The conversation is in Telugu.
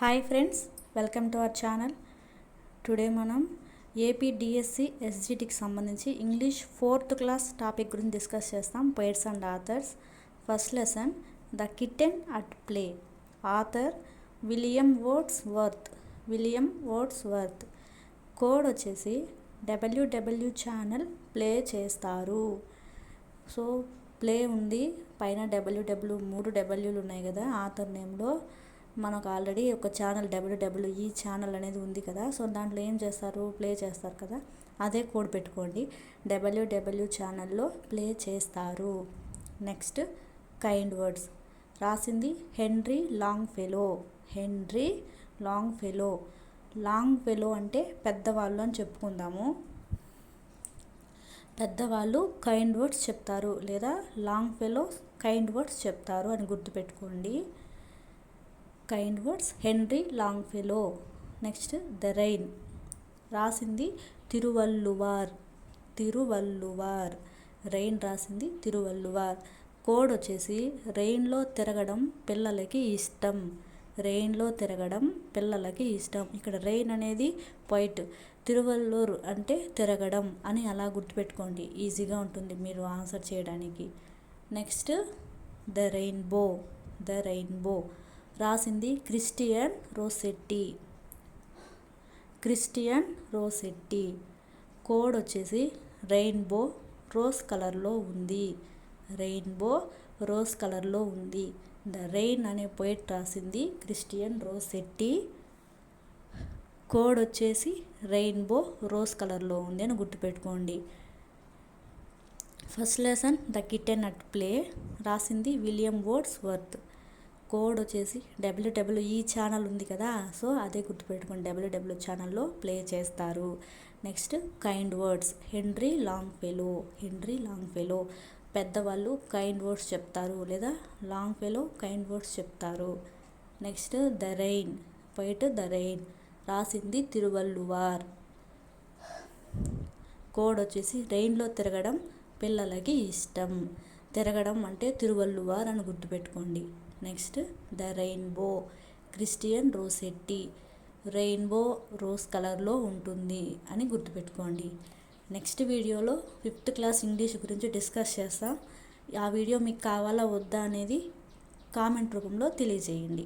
Hi friends welcome to our channel today మనం ఏపీ డిఎస్సి ఎస్జిటికి సంబంధించి ఇంగ్లీష్ ఫోర్త్ క్లాస్ టాపిక్ గురించి డిస్కస్ చేస్తాం poets and authors first lesson the kitten at play author William Wordsworth William Wordsworth code వచ్చేసి డబ్ల్యూడబ్ల్యూ ఛానల్ ప్లే చేస్తారు. సో ప్లే ఉంది. పైన డబ్ల్యూడబ్ల్యూ మూడు డబ్ల్యూలు ఉన్నాయి కదా ఆథర్ నేమ్లో మనకు ఆల్రెడీ ఒక ఛానల్ డబ్ల్యూడబ్ల్యూఈ ఛానల్ అనేది ఉంది కదా సో దాంట్లో ఏం చేస్తారు ప్లే చేస్తారు కదా అదే కోడ్ పెట్టుకోండి. డబ్ల్యూడబ్ల్యూ ఛానల్లో ప్లే చేస్తారు. Next kind words. రాసింది Henry Longfellow Henry Longfellow Longfellow అంటే పెద్దవాళ్ళు అని చెప్పుకుందాము. పెద్దవాళ్ళు కైండ్ వర్డ్స్ చెప్తారు లేదా లాంగ్ ఫెలో కైండ్ వర్డ్స్ చెప్తారు అని గుర్తుపెట్టుకోండి. Kind words Henry Longfellow next the rain రాసింది తిరువల్లువార్ తిరువల్లువార్. రెయిన్ రాసింది తిరువల్లువార్. కోడ్ వచ్చేసి రెయిన్లో తిరగడం పిల్లలకి ఇష్టం. రెయిన్లో తిరగడం పిల్లలకి ఇష్టం. ఇక్కడ రెయిన్ అనేది పాయింట్ తిరువల్లూరు అంటే తిరగడం అని అలా గుర్తుపెట్టుకోండి. ఈజీగా ఉంటుంది మీరు ఆన్సర్ చేయడానికి. Next the rainbow the rainbow రాసింది Christian Rossetti. Christian Rossetti. Code వచ్చేసి రెయిన్బో రోజ్ కలర్లో ఉంది. రెయిన్బో రోజ్ కలర్లో ఉంది. ద రెయిన్ అనే పోయిట్ రాసింది క్రిస్టియన్ రోసెట్టి. కోడ్ వచ్చేసి రెయిన్బో రోజ్ కలర్లో ఉంది అని గుర్తుపెట్టుకోండి. First lesson the kitten at play రాసింది విలియం వర్డ్స్ వర్త్ కోడ్ వచ్చేసి డబ్ల్యూడబ్ల్యూఈ ఛానల్ ఉంది కదా సో అదే గుర్తుపెట్టుకోండి డబ్ల్యూడబ్ల్యూ ఛానల్లో ప్లే చేస్తారు. Next kind words Henry Longfellow Henry Longfellow fellow పెద్దవాళ్ళు కైండ్ వర్డ్స్ చెప్తారు లేదా లాంగ్ ఫెలో కైండ్ వర్డ్స్ చెప్తారు. Next the rain poet the rain రాసింది తిరువల్లువార్. కోడ్ వచ్చేసి రెయిన్లో తిరగడం పిల్లలకి ఇష్టం. తిరగడం అంటే తిరువల్లువార్ అని గుర్తుపెట్టుకోండి. Next the rainbow Christian Rossetti rainbow rose కలర్లో ఉంటుంది అని గుర్తుపెట్టుకోండి. నెక్స్ట్ వీడియోలో ఫిఫ్త్ క్లాస్ ఇంగ్లీష్ గురించి డిస్కస్ చేస్తాం. ఆ వీడియో మీకు కావాలా వద్దా అనేది కామెంట్ రూపంలో తెలియజేయండి.